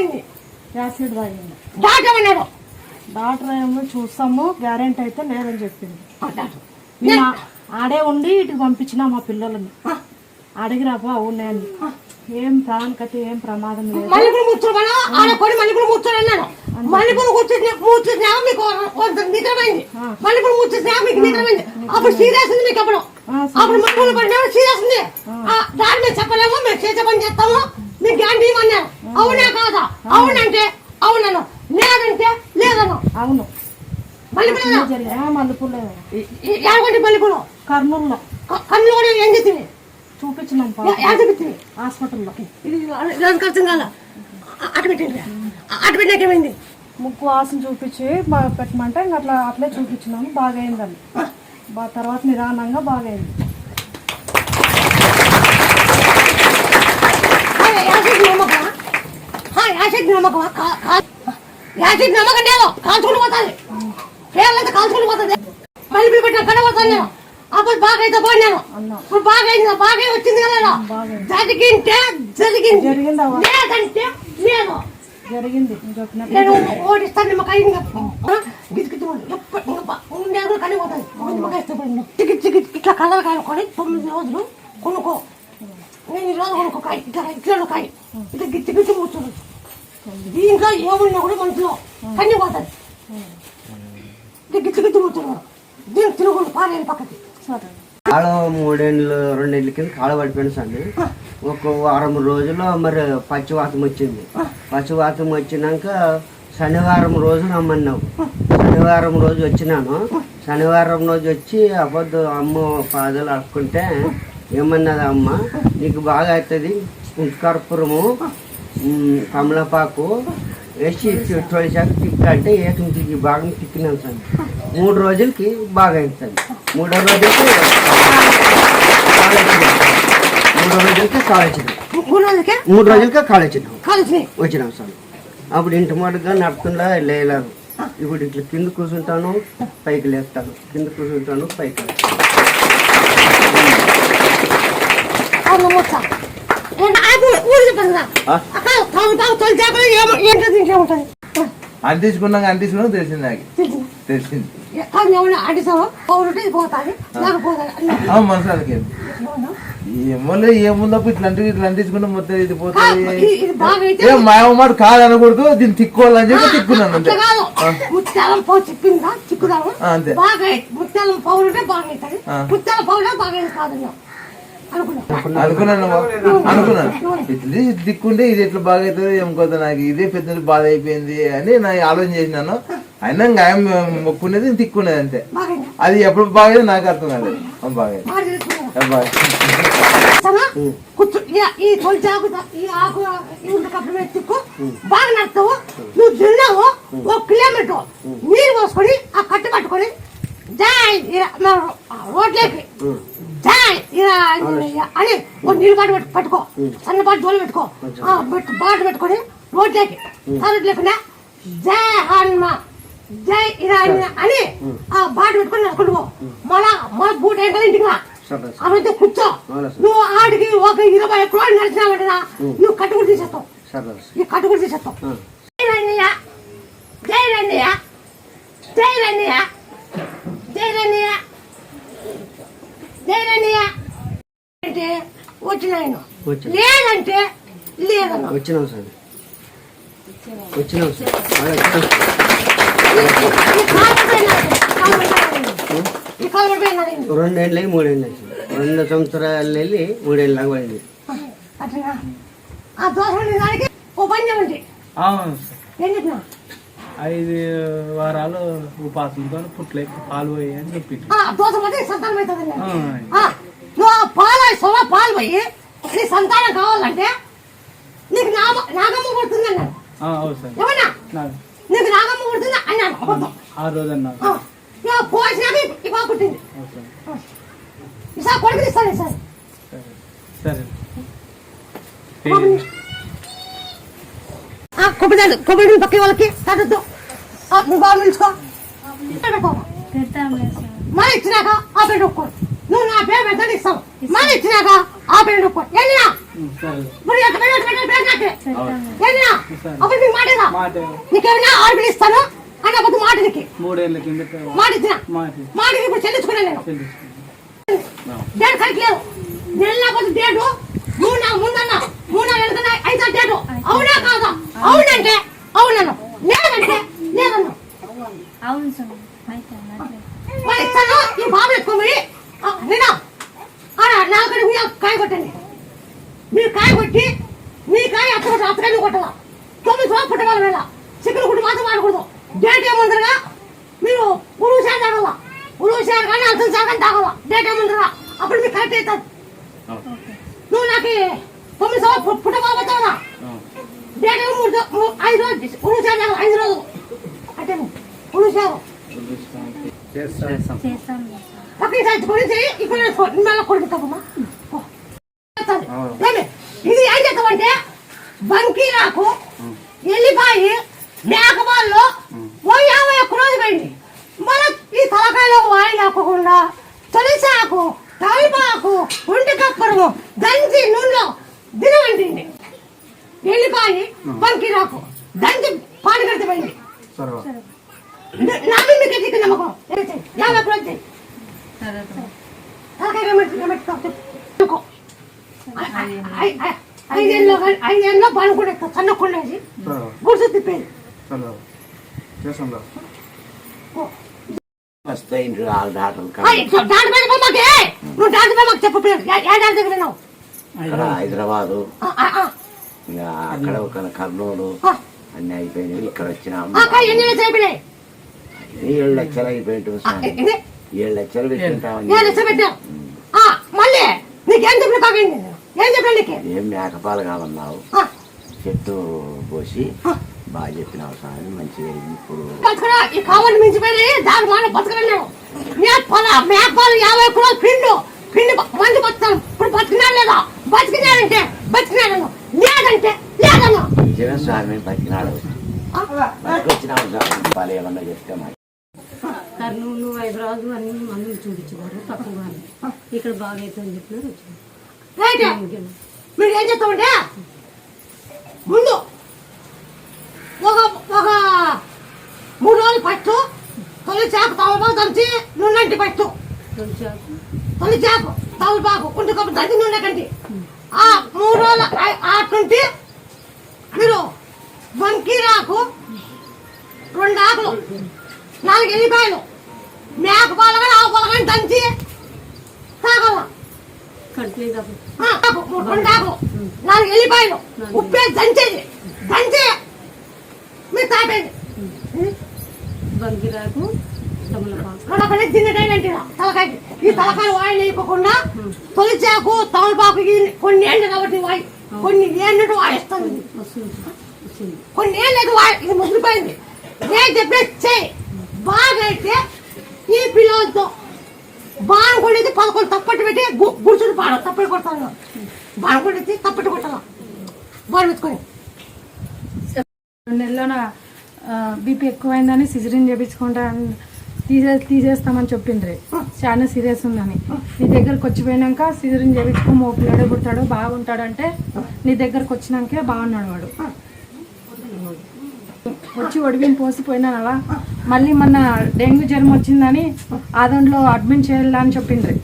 తాగింది యాసిడ్ తాగింది. Doctor doctor ఏమో చూస్తాము గ్యారెంటీ అయితే లేదని చెప్పింది. ఆడే ఉండి ఇటుకు పంపించిన మా పిల్లలని. అడిగిరాపా అవునాయని ఏం ప్రాణకైతే ఏం ప్రమాదం లేదు. మల్లెపూలు కూర్చోమన్నా మల్లెపూలు మల్లెపూలు కూర్చున్నా మీకు కొంత నిద్రమైంది మల్లెపూలు కూర్చున్నా మీకు నిద్రమైంది అప్పుడు సీరియస్ ఉంది మీకు అప్పుడు. అప్పుడు ఆ, దాన్ని మేము చెప్పలేము మేము చేసే పని చేస్తాము మీకు గ్యారంటీ ఇవ్వమన్నారు. అవునా కాదా? అవునంటే అవునను. లేదంటే లేదను. అవును. మల్లెపూలు మల్లెపూలు ఎలాగంటే మల్లెపూలు? కర్నూలులో. క- కన్ను కూడా ఏం చేసింది? చూపించినాం హాస్పిటల్లో. ఇది రోజు ఖర్చు కాల. అటు పెట్టింది అటు పెట్టినాకేమైంది ముక్కు వాసన చూపించి బాగా పెట్టమంటే ఇంక అట్లా అట్లే చూపించినాము. బాగా అయిందని తర్వాత నిదానంగా బాగా అయింది యాసిడ్ నమ్మకమా? యాసిడ్ నమ్మకమా? యాసిడ్ నమ్మకం లేదు కాల్చుకుని పోతుంది. పేర్లంతా కాల్చుకుని పోతుంది. మళ్ళీ పెట్టిన కడ పోతాను నేను. అప్పుడు బాగా అయితే అన్నా. ఇప్పుడు బాగా అయింది బాగా వచ్చింది కదా. జరిగింటే జరిగింది. లేదంటే లేదు. జరిగింది. నేను ఓడిస్తాను నిమ్మకాయ ఇంకా గిచ్చుకిచ్చు ఉండేది కూడా కానీ పోతుంది ఇష్టపడింది చికి చికి ఇట్లా కలర్ కానుకొని తొమ్మిది రోజులు కొనుక్కో నేను ఈ రోజు కొనుక్కో కాయ ఇట్లా ఇట్లా కాయ ఇట్లా గిచ్చి గిచ్చి కూర్చోదు దీంట్లో ఏమున్నా కూడా మనసులో కన్నీ పోతుంది ఇట్లా గిచ్చి గిచ్చి కూర్చున్నాడు దీనికి తిరుగుడు పారేది పక్కకి కాడ మూడేళ్ళు రెండేళ్ళ కింద కాడ పడిపోయింది సండి ఒక వారం రోజుల్లో మరి పచ్చివాతం వచ్చింది. పచ్చివాతం వచ్చినాక శనివారం రోజు రమ్మన్నావు శనివారం రోజు వచ్చినాను. శనివారం రోజు వచ్చి అబద్ధం అమ్మ పాదలు అడుక్కుంటే ఏమన్నది అమ్మ? నీకు బాగా అవుతుంది. కుంకర్పురము కమలపాకు వేసి తొలిసాక తిక్క అంటే ఏకం తిక్కి బాగా తిక్కినాను సార్. మూడు రోజులకి బాగా సార్ మూడో రోజులకి మూడో రోజులకి కాలేజ్ మూడు రోజులకే? కాలేజ్ వచ్చినాం సార్. అప్పుడు ఇంటి మాటగా నడుతుండా లేలేదు ఇప్పుడు ఇట్లా కింద కూర్చుంటాను పైకి లేస్తాను కింద కూర్చుంటాను పైకి అని తీసుకున్నాక అని తీసుకున్నాక తెలిసింది నాకు. తెలిసింది. తెలిసింది. ఏమోలే ఏముందో ఇట్లాంటి ఇట్లా తీసుకుంటే మొత్తం ఇది పోతుంది. అయితే ఏ మాయమాట కాదనకూడదు దీన్ని తిక్కోవాలని చెప్పి తిక్కున్నాను అంతే. ముత్యాలం పౌ చెప్పిందా? చిక్కుదాము అంతే. బాగా ముత్యాలం పౌరుంటే బాగా. ముత్యాల పౌరుడే బాగా అయింది కాదు నేను అనుకున్నా అనుకున్నాను. అనుకున్నాను. ఇట్లా ఇది దిక్కుంటే ఇది ఎట్లా బాగా అవుతుంది ఏమనుకోదు నాకు ఇదే పెద్ద బాధ అయిపోయింది అని నా ఆలోచన చేసినాను. అయినా ఆయన మొక్కునేది తిక్కునేది అంతే. అది ఎప్పుడు బాగా నాకు అర్థం కాలేదు ఆ, బాగా బాగా తెలుసుకున్నా బాగా. సరేనా? కూర్చో. ఈ- తొలి ఆకు ఈ ఆకు ఈ ఉండ కప్పుడు మీద తిక్కు. బాగా నడతావు నువ్వు తిన్నావు. ఒక కిలోమీటర్. నీరు పోసుకొని ఆ కట్టు కట్టుకొని జాయ్ రోడ్లోకి. జాయ్ అని ఒక నీళ్ళు బాట పెట్టు పట్టుకో. సన్నపాటు జోలు పెట్టుకో. బాట పెట్టుకొని రోడ్లోకి. ఆ రోడ్ లేకుండా జై హనుమ. జై ఇలా అని ఆ బాట పెట్టుకొని పో. మళ్ళా మళ్ళీ బూట ఏంటో ఇంటికి రా. రోజు కూర్చో. నువ్వు ఆడికి ఒక ఇరవై ఎకరాలు నడిచినావంటే నువ్వు కట్టుకుని తీసేస్తావు. ఈ కట్టుకుని తీసేస్తావు. జై రండియ జై రండియ జై రండియ జై రండియ జై రండియ అంటే వచ్చినాయను వచ్చిన. లేదంటే లేదన్న. వచ్చినాం సార్. వచ్చినాం సార్. బాగా వచ్చినాం. ఈ కాలు ఈ కాలు రెండేళ్ళు మూడేళ్ళు రెండు సంవత్సరాలు వెళ్ళి మూడేళ్ళు లాగా పడింది అట్లా ఆ దోశ దానికి ఓ పని చేయండి అవును ఐదు వారాలు ఉపాసంతో పుట్లే పాలు పోయి అని ఆ పాలు సొల పాలు పోయి నీ సంతానం కావాలంటే నీకు నాగమ్మ కొడుతుంది అన్నాడు. ఆ, అవును సార్. ఏమన్నా? నాకు నీకు నాగమ్మ కొడుతుంది అన్నాడు అబద్ధం. ఆ రోజు అన్నారు ఇక పోసినాక ఈ బాగా పుట్టింది. సార్ ఈసారి కొడుకుని ఇస్తాను సార్. సరే. కొబ్బరి కొబ్బరి పక్క వాళ్ళకి తగ్గద్దు నువ్వు బాగా నిలుచుకో. మళ్ళీ ఇచ్చినాక ఆ ఒప్పుకో. నువ్వు నా పేరు పెద్ద ఇస్తావు మళ్ళీ ఇచ్చినాక ఏంటినా ఉమ్, సరే. ఇప్పుడు ఎంత పెద్ద పెద్ద పెద్ద. అప్పుడు నీకు మాట నీకేమైనా ఆర్డర్ ఇస్తాను? అని అప్పుడు మాట నీకు. మూడేళ్ళ కిందట మాట ఇచ్చిన. మాట ఇప్పుడు చెల్లించుకున్నాను నేను. చెల్లించుకున్నాం డేట్ కరెక్ట్ లేదు నెల లేకపోతే డేటు. మూడు నా ముందన్న. మూడు నా వెనకన్నా ఐదు డేటు. అవునా కాదా? అవునంటే. అవునన్నా. లేదంటే లేదన్నా. అవును సార్ మరి ఇస్తాను. ఈ బాబు ఎత్తుకోమని నేనా ఆడ నాలుగు మీ కాయ కొట్టండి మీరు కాయ కొట్టి మీ కాయ అత్త కొట్ట అత్తకాయ నువ్వు కొట్టదా తొమ్మిది సంవత్సరాలు పుట్టగల వేళ చికెన్ గుడ్డు మాత్రం వాడకూడదు డేట్ ఏముందరగా మీరు ఉరువు సార్ తాగల ఉరువు సార్ కానీ అంత సార్ కానీ తాగల డేట్ ఏముందరగా అప్పుడు మీకు కరెక్ట్ అవుతుంది. నువ్వు నాకు తొమ్మిది సంవత్సరాలు పుట్టబోతావా డేట్ మూడు ఐదు రోజులు ఉరువు సార్ తాగల ఐదు రోజులు. అంటే ఉరువు సార్ గురించి ఇక్కడ మళ్ళీ కొడుకుతామమ్మా ఇది ఏం చేస్తామంటే బంకీరాకు ఎల్లిపాయి మేకపాల్లో ఓ యాభై ఒక్క రోజు పోయింది. మన ఈ తలకాయలో వాయి లేకుండా తొలిసాకు తలపాకు ఒంటి కప్పరము దంచి నూనెలో దినవంటింది ఎల్లిపాయి బంకీరాకు దంచి పాలు కడితే పోయింది. నా మీకు ఎత్తికి నమ్మకం? యాభై ఒక్క రోజు. తలకాయ ఐ- ఐదేళ్ళలో ఐదేళ్ళలో బాను కూడా ఎక్కువ సన్నకుండేది గుడిసె తిప్పేది. వస్తాయి హైదరాబాదు. అక్కడ ఒక కర్నూలు. అన్ని అయిపోయినాయి. ఇక్కడ అయిపోయినాయి? ఏడు లక్షలు ఇది ఏడు లక్షలు పెట్టింటామని ఏ మేకపాలు కావన్నావు? చెట్టు పోసి. బాగా చెప్పినావు సార్ మంచిగా. ఇప్పుడు ఈ మించిపోయి దాని మాట బతకలేను మేకపాల మేకపాలు యాభై కిలో పిండు పిండి మంది బతుకుతాను ఇప్పుడు బతికినాడు లేదా? బతికినాడంటే బతికినాడు లేదంటే లేదన్నా నిజమే స్వామి బతికినాడు. సార్ పాలు ఏమన్నా చెప్తే మరి. కర్నూలు హైదరాబాద్ అన్ని మందులు చూపించినారు తక్కువ ఇక్కడ బాగా అవుతుందని చెప్పినారు వచ్చినారు రైట్ మీరు ఏం చేస్తామంటే ముందు ఒక ఒక మూడు రోజులు పట్టు. తొలి చాకు తమలపాకు దంచి నూనెంటి పట్టు. తొలి చాకు. తమలపాకు ఉండి కప్పు దంచి నూనె కంటి. ఆ మూడు రోజులు ఆటుంటే మీరు వంకీరాకు రెండు ఆకులు నాలుగు ఎల్లిపాయలు మేక పాలు కానీ ఆవు పాలు కానీ దంచి తాగల రెండు ఆకులు నాలుగు ఎల్లిపాయలు ఉప్పే దంచేది. దంచి బంగిరాకు ఈ తలకాయ వాయిల్ వేయకుండా తొలిచాకు తమలపాకు కొన్ని ఏళ్ళు కాబట్టి వాయి? కొన్ని ఏళ్ళు వాయిస్తుంది కొన్ని ఏళ్ళకి వాయి ఇది ముగిలిపోయింది నేను చెప్పే చేయి బాగా అయితే ఈ పిల్లలతో బాగా కొట్టేది పదకొండు తప్పట్టు పెట్టి గుడిచుడు పాడు తప్పటి కొడతాను బాగా కొట్టేది తప్పట్టు కొట్టాను బాగా పెట్టుకొని రెండు నెలలోన? బీపీ ఎక్కువైందని సిజరిన్ చేపించుకుంటా తీసే తీసేస్తామని చెప్పిండ్రి. చాలా సీరియస్ ఉందని. నీ దగ్గరకు వచ్చిపోయినాక సిజరిన్ చేపించుకో మో పిల్లడే పుడతాడు బాగుంటాడు అంటే నీ దగ్గరకు వచ్చినాకే బాగున్నాడు వాడు. వచ్చి ఒడివిని పోసిపోయినానలా మళ్ళీ మొన్న డెంగ్యూ జ్వరం వచ్చిందని ఆదంలో అడ్మిట్ చేయాలని అని చెప్పిండ్రి.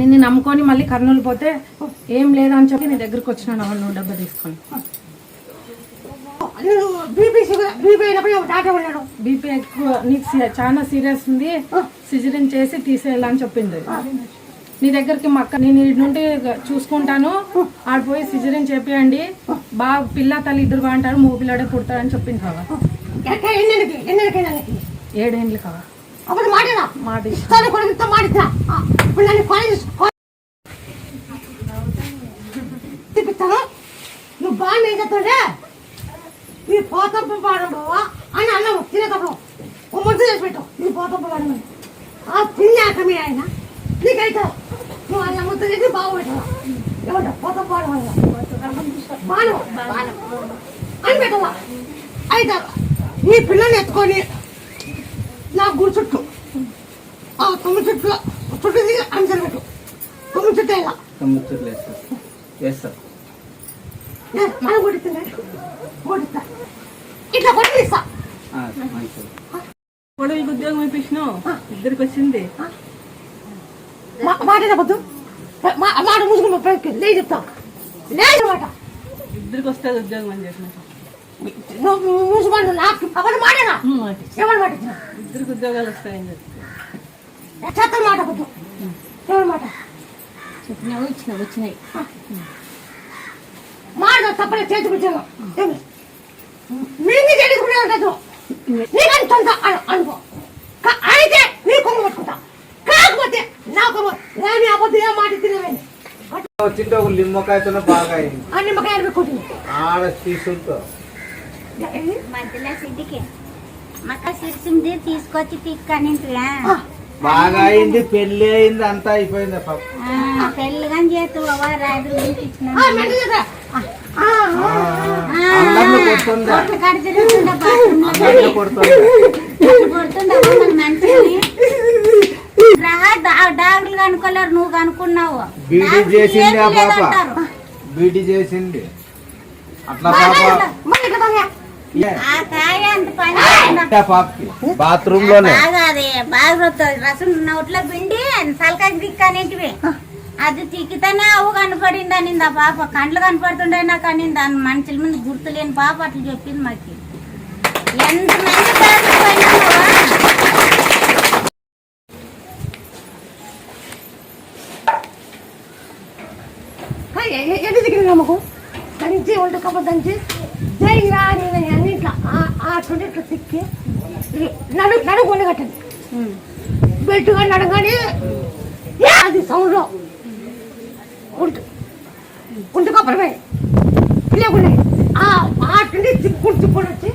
నిన్ను నమ్ముకొని మళ్ళీ కర్నూలు పోతే ఏం లేదని చెప్పి నీ దగ్గరకు వచ్చినాను అవన్నీ నువ్వు తీసుకొని. బీపీ బీపీ అయినప్పుడు డాక్టర్ ఉన్నాడు బీపీ ఎక్కువ నీకు చాలా సీరియస్ ఉంది. సిజరిన్ చేసి తీసేయాలని చెప్పింది. నీ దగ్గరికి మా అక్క నేను ఇటు నుండి చూసుకుంటాను. ఆడిపోయి సిజరిన్ చేపియండి. బాగా పిల్ల తల్లి ఇద్దరు బాగుంటారు మూడు పిల్లడే పుడతారని చెప్పింది కావా ఏడేండ్లు కావా అప్పుడు మాట నువ్వు బాగా చెప్తుంటే నీ పోతప్ప పాడం బావా అని అన్నాము. తినేటప్పుడు ఓ ముద్ద చేసి పెట్టు. నీ పోతప్ప పాడమని ఆ తిన్నాక మీ ఆయన. నీకైతే నువ్వు అన్న ముద్ద చేసి బాగా పెట్టావా? ఏమంటా పోతప్ప పాడమని బాను. అని పెట్టవా? అయితే ఈ పిల్లని ఎత్తుకొని నా గుడి చుట్టూ ఆ తొమ్మిది చుట్టూ చుట్టూ దిగి అంచలు పెట్టు. తొమ్మిది చుట్టూ ఇలా. వేస్తారు వేస్తారు ఏ, మనం కొడుతుండే కొడుతా ఇట్లా కొట్టి కొడుకు ఉద్యోగం ఇప్పించినావు ఇద్దరికి వచ్చింది. మా- మాట చెప్పద్దు మా- మాట ముసుగు లే చెప్తా. లేదు మాట. ఇద్దరికి వస్తే ఉద్యోగం అని చెప్పిన. ఎవరు మాటనా? ఎవరు మాట ఇద్దరికి ఉద్యోగాలు వస్తాయని చెప్పి. చెత్త మాట వద్దు ఎవరు మాట? చెప్పినావు ఇచ్చినావు వచ్చినాయి. మాట తప్పలే చేతి కూర్చోను మీరు చేసుకునే ఉండదు నీకని సొంత అను- అనుకో. కా- అయితే నీ కొమ్మ పట్టుకుంటా. కాకపోతే నా కొమ్మ నేను అబద్ధం ఏ మాట తినవేని వచ్చింటే ఒక నిమ్మకాయతో బాగా అయింది ఆ నిమ్మకాయలు పెట్టుకుంటుంది ఆడ తీసుకుంటా మధ్యలో సిద్ధికి. మక్క సిరిసింది తీసుకొచ్చి పిక్కనింటివా బాగా అయింది పెళ్ళి అయింది అంతా అయిపోయింది పాప పెళ్ళి కానీ చేస్తావా? రాత్రి ఆ, ఇచ్చిన మెంటల్ చేద్దా? ఆ, ఆ, అందరిని కొడుతుందా? కనుక్కోలేరు నువ్వు కనుక్కున్నావు. చేసింది ఆ పాప. చేసింది. అట్లా పాప బాత్రూమ్లోనే బాగా రసం నోట్లో పిండి తలకాయ దిక్కనేటివి అది తిక్కితేనే అవు కనపడింది అనింది ఆ పాప? కండ్లు కనపడుతుండే నాకు అనింది దాని మనుషుల ముందు గుర్తులేని పాప అట్లా చెప్పింది మాకు. ఎంతమంది డాక్టర్లు పోయినావా? ఆ, ఎ- ఎ- ఎటు దిగిన నమ్మకు దంచి ఒంటి కప్ప దంచి. జై రా నేను అన్నింట్లో ఆ తిక్కి. నడు నడుగు కట్టండి బెట్టుగా నడగానే అది సౌండ్లో. ఉంటు. ఉంటు కప్పడమే లేకుండా ఆ ఆ ట్వంటీ తిక్కుడు తిక్కుడు వచ్చి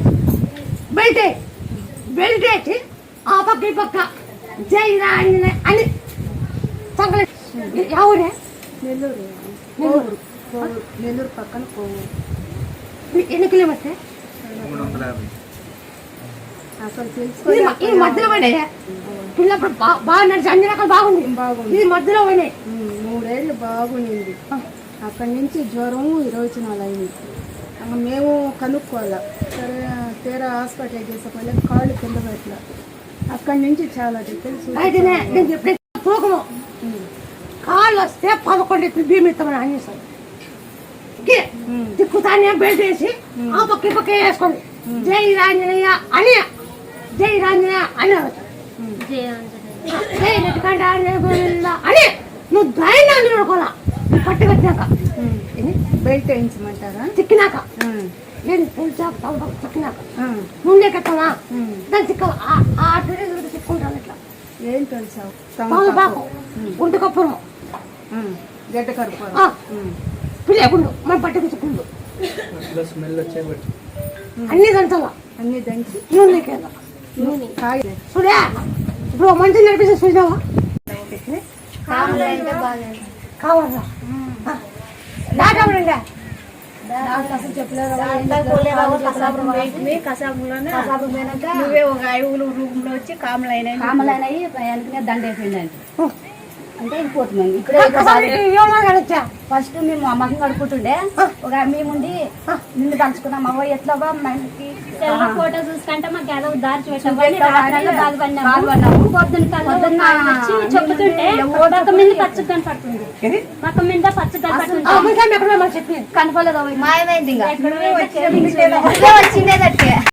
బెల్ట్ బెల్ట్ వేసి ఆ పక్క ఈ పక్క జై రా అని సంకలే ఎవరే నెల్లూరు. నెల్లూరు. నెల్లూరు పక్కన పోవు ఎన్ని కిలోమీటర్ అసలు మ- ఈ మధ్యలో పోయినాయి పిల్లప్పుడు బా- బాగా నడిచి అన్ని రకాలు బాగుంది. బాగుంది. ఇది మధ్యలో పోయినాయి. మూడేళ్ళు బాగుండింది అక్కడి నుంచి జ్వరం విరోచనాలు అయింది. అమ్మ మేము కనుక్కోవాలా? సరే తీరా హాస్పిటల్ చేసేపోలే కాళ్ళు కింద పెట్టలే. అక్కడి నుంచి చాలా చెప్పిన తూకము కాళ్ళు వస్తే పదకొండు ఎత్తులు భీమి ఇస్తామని అనేసాను తిక్కుతానే బెల్ట్ వేసి ఆ పక్క పక్క వేసుకోండి. జై రాంజనేయ అని జై రాంజనేయ అని అని నువ్వు ధైర్యాన్ని చూడుకోవాలా పట్టు కట్టినాక. ఇది బెల్ట్ వేయించమంటారా? తిక్కినాక ఉమ్, నేను తెలిసాక తవ్వడం తిక్కినాక ఉమ్, ముందే కట్టవా. దాన్ని తిక్క ఆ- ట్రెడిషన్ తిక్కుంటాను ఇట్లా. ఏం తెలుసావు? తమలపాకు. ఒంటి కప్పురం గడ్డ కరుపు ఆ, పిల్లకుండు మన పట్టుకు చిక్కుండు. అట్లా స్మెల్ వచ్చే బట్టి అన్ని దంచాల? అన్ని దంచి నూనెకేళ్ళ కాయ చూడే ఇప్పుడు మంచి నడిపిస్తే కావాలా? దాటండి నువ్వే ఒక ఐదుగురు రూమ్లో వచ్చి కామలు అయినాయి కామలైనవి వెనకనే దండ అయిపోయిందండి అంటే వెళ్ళిపోతున్నాం ఇక్కడే ఫస్ట్ మేము అమ్మకం కడుపుతుండే ఒక మేముండి నిన్ను తలుచుకున్నాం అవ్వ ఎట్లా బా మనకి ఫోటో చూసుకుంటే మాకు ఏదో దారి బాధపడ్డాము. పొద్దున్న చెప్తుంటే ఒక మీద పచ్చ కనపడుతుంది ఒక మీద పచ్చ కనపడుతుంది ఎక్కడ మనం చెప్పి. కనపలేదు మాయమైంది ఇంకా. ఎక్కడో వచ్చి